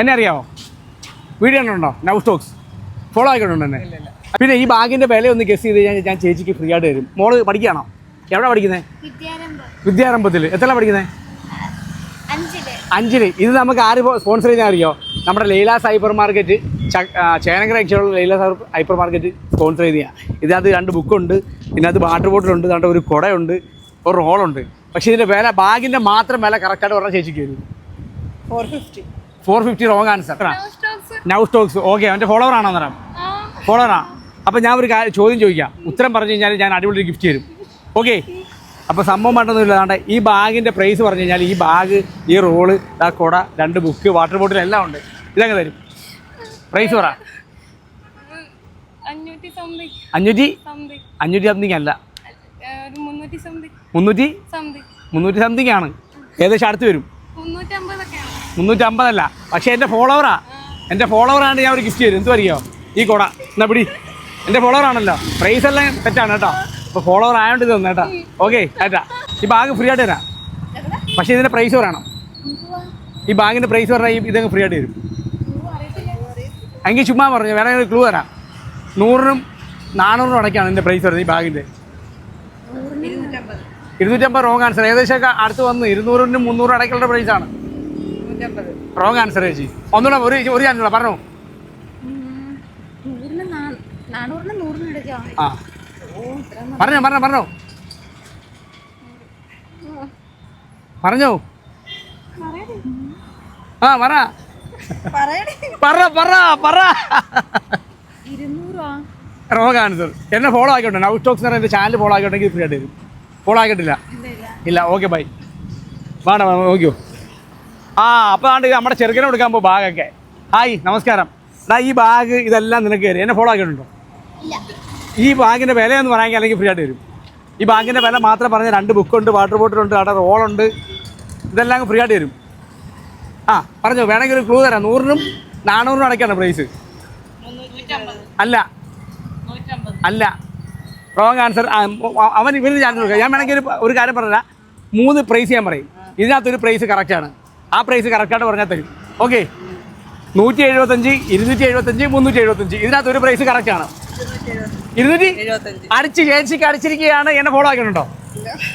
എന്നെ അറിയാമോ വീഡിയോ ഉണ്ടോ നൗ സ്റ്റോക്സ് ഫോളോ ആയിക്കൊണ്ടോ എന്നെ. പിന്നെ ഈ ബാഗിന്റെ വില ഒന്ന് ഗസ് ചെയ്ത് കഴിഞ്ഞാൽ ഞാൻ ചേച്ചിക്ക് ഫ്രീ ആയിട്ട് തരും. മോൾ പഠിക്കുകയാണോ? എവിടെ പഠിക്കുന്നത് വിദ്യാരംഭം. വിദ്യാരംഭത്തിൽ എത്ര പഠിക്കുന്നത് അഞ്ചിൽ. അഞ്ചിൽ. ഇത് നമുക്ക് ആര് സ്പോൺസർ ചെയ്യുന്ന അറിയോ? നമ്മുടെ ലൈലാസ് സൈബർ മാർക്കറ്റ് ചേനങ്കര എക്സ്റ്റുള്ള ലൈലാസ് ഹൈപ്പർ മാർക്കറ്റ് സ്പോൺസർ ചെയ്യുക ഇതിനകത്ത് രണ്ട് ബുക്കുണ്ട്. ഇതിനകത്ത് വാട്ടർ ബോട്ടിൽ ഉണ്ട് ഇതിനകത്ത് ഒരു കുടയുണ്ട് ഒരു റോളുണ്ട് പക്ഷേ ഇതിന്റെ വില ബാഗിന്റെ മാത്രം വില കറക്റ്റായിട്ട് പറഞ്ഞാൽ ചേച്ചിക്ക് വരും. Four fifty four fifty wrong answer. Now Stokes okay അവന്റെ ഫോളോവർ ആണോ അന്നേരം? ഫോളോവറാ അപ്പം ഞാൻ ഒരു കാര്യം ചോദ്യം ചോദിക്കാം. ഉത്തരം പറഞ്ഞു കഴിഞ്ഞാൽ ഞാൻ അടിപൊളി ഗിഫ്റ്റ് തരും. ഓക്കെ അപ്പോൾ സംഭവം പറ്റൊന്നുമില്ല അതാണ്ട് ഈ ബാഗിന്റെ പ്രൈസ് പറഞ്ഞു കഴിഞ്ഞാൽ ഈ ബാഗ് ഈ റോൾ ആ കുട രണ്ട് ബുക്ക് വാട്ടർ ബോട്ടിൽ എല്ലാം ഉണ്ട്. ഇതങ്ങ് തരും. പ്രൈസ് പറ. അഞ്ഞൂറ്റി അഞ്ഞൂറ്റി? സംതിങ് അല്ല. ഒരു മുന്നൂറ്റി മുന്നൂറ്റി? സംതിങ് ആണ്. ഏകദേശം അടുത്ത് വരും. മുന്നൂറ്റി അമ്പതൊക്കെയാണ് മുന്നൂറ്റി അമ്പതല്ല പക്ഷെ എന്റെ ഫോളോവറാ. എന്റെ ഫോളോവറാണ് ഞാൻ ഒരു ഗിഫ്റ്റ് ചെയ്തു എന്ത് അറിയോ ഈ കുട. എന്നാ പിടി. എന്റെ ഫോളോവറാണല്ലോ. പ്രൈസ് എല്ലാം തെറ്റാണ് കേട്ടോ. അപ്പോൾ ഫോളോവർ ആയതുകൊണ്ട് ഇത് തന്നെ കേട്ടോ. ഓക്കെ ഏട്ടാ ഈ ബാഗ് ഫ്രീ ആയിട്ട് തരാം. പക്ഷെ ഇതിന്റെ പ്രൈസ് പറയണം. ഈ ബാഗിന്റെ പ്രൈസ് പറഞ്ഞാൽ ഈ ഇതങ്ങ് ഫ്രീ ആയിട്ട് തരും. എങ്കിൽ ചുമ്മാ പറഞ്ഞു. വേറെ ഒരു ക്ലൂ തരാം. നൂറിനും നാനൂറിനും അടയ്ക്കാണ് ഇതിന്റെ പ്രൈസ് വരുന്നത് ഈ ബാഗിന്റെ ഇരുന്നൂറ്റമ്പത്. റോങ് ആൻസർ ഏകദേശം അടുത്ത് വന്ന് ഇരുന്നൂറിനും മുന്നൂറും അടയ്ക്കുള്ള പ്രൈസാണ് റോങ് ആൻസർ ചേച്ചി. ഒന്നുകൂടെ ഒരു ഒരു ചാൻസ് പറഞ്ഞോ. ആ. പറഞ്ഞോ പറഞ്ഞോ പറഞ്ഞോ. പറഞ്ഞോ. ആ പറ. പറ പറ പറ. റോങ് ആൻസർ എന്നെ ഫോളോ ആക്കിയിട്ടുണ്ട്. നൗ സ്റ്റോക്സ് എന്റെ ചാനൽ ഫോളോ ആക്കിയിട്ടുണ്ടെങ്കിൽ ഫ്രീ ആയിട്ട് തരും. ഫോളോ ആക്കിയിട്ടില്ല. ഇല്ല ഓക്കെ ബൈ വേണ്ട നോക്കിയോ? ആ അപ്പോൾ ആണ്ട് നമ്മുടെ ചെറുക്കനെ കൊടുക്കാൻ പോകും ബാഗൊക്കെ ഹായ് നമസ്കാരം. എടാ ഈ ബാഗ് ഇതെല്ലാം നിനക്ക് തരും. എന്നെ ഫോളോ ആക്കിയിട്ടുണ്ടോ? ഈ ബാഗിന്റെ എന്ന് പറയാമെങ്കിൽ അല്ലെങ്കിൽ ഫ്രീ ആയിട്ട് വരും ഈ ബാഗിന്റെ വില മാത്രം പറഞ്ഞ രണ്ട് ബുക്കുണ്ട് വാട്ടർ ബോട്ടിലുണ്ട് അവിടെ റോളുണ്ട് ഇതെല്ലാം ഫ്രീ ആയിട്ട് വരും ആ പറഞ്ഞോ വേണമെങ്കിൽ ഒരു ക്ലൂ തരാം. നൂറിനും നാനൂറിനും അടയ്ക്കാണ് പ്രൈസ് അല്ല. അല്ല. റോങ് ആൻസർ അവൻ ഇവന് ചാൻസ് കൊടുക്കുക ഞാൻ വേണമെങ്കിൽ ഒരു ഒരു കാര്യം പറഞ്ഞാൽ മൂന്ന് പ്രൈസ് ഞാൻ പറയും. ഇതിനകത്തൊരു പ്രൈസ് കറക്റ്റാണ് ആ പ്രൈസ് കറക്റ്റായിട്ട് പറഞ്ഞാൽ തരും. ഓക്കെ നൂറ്റി എഴുപത്തഞ്ച് ഇരുന്നൂറ്റി എഴുപത്തഞ്ച് മുന്നൂറ്റി എഴുപത്തഞ്ച് ഇതിനകത്ത് ഒരു പ്രൈസ് കറക്റ്റാണ് ഇരുന്നൂറ്റി എഴുപത്തഞ്ച് അടിച്ച് ചേച്ചിക്ക് അടിച്ചിരിക്കുകയാണ്. എന്നെ ഫോളോ ആക്കണുണ്ടോ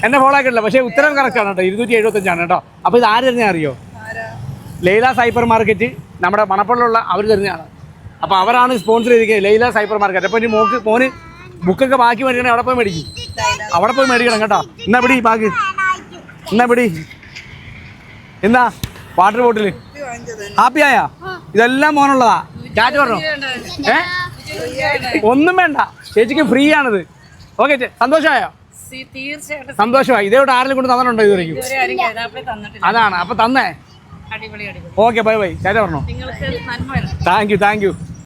എന്നെ ഫോളോ ആക്കിയിട്ടില്ല. പക്ഷേ ഉത്തരം കറക്റ്റാണ് കേട്ടോ. ഇരുന്നൂറ്റി എഴുപത്തഞ്ചാണ് കേട്ടോ. അപ്പോൾ ഇത് ആര് തരുന്ന അറിയോ? Laila cyber market. നമ്മുടെ മണപ്പള്ളിലുള്ള അവർ തരുന്നതാണ്. അപ്പോൾ അവരാണ് സ്പോൺസർ ചെയ്തിരിക്കുന്നത് ലൈല സൈബർ മാർക്കറ്റ്. അപ്പോൾ ഇനി മോക്ക് മോന് ബുക്കൊക്കെ ബാക്കി മേടിക്കണേ അവിടെ പോയി മേടിക്കും. അവിടെ പോയി മേടിക്കണം കേട്ടോ. എന്നാ പിടി ബാക്കി എന്നാ പിടി? എന്നാ? Water bottle. ആയാ? ഇതെല്ലാം മോനുള്ളതാ. ചാറ്റ് പറഞ്ഞോ? ഏ? ഒന്നും വേണ്ട. ചേച്ചിക്ക് ഫ്രീ ആണിത്. ഓക്കെ സന്തോഷമായോ? തീർച്ചയായിട്ടും സന്തോഷമായി ഇതേവിടെ ആരെങ്കിലും കൊണ്ട് തന്നിട്ടുണ്ടോ ഇതുവരെയും അതാണ്. അപ്പൊ തന്നേ. ഓക്കെ ബൈ ബൈ ചേട്ടാ പറഞ്ഞോ? Thank you thank you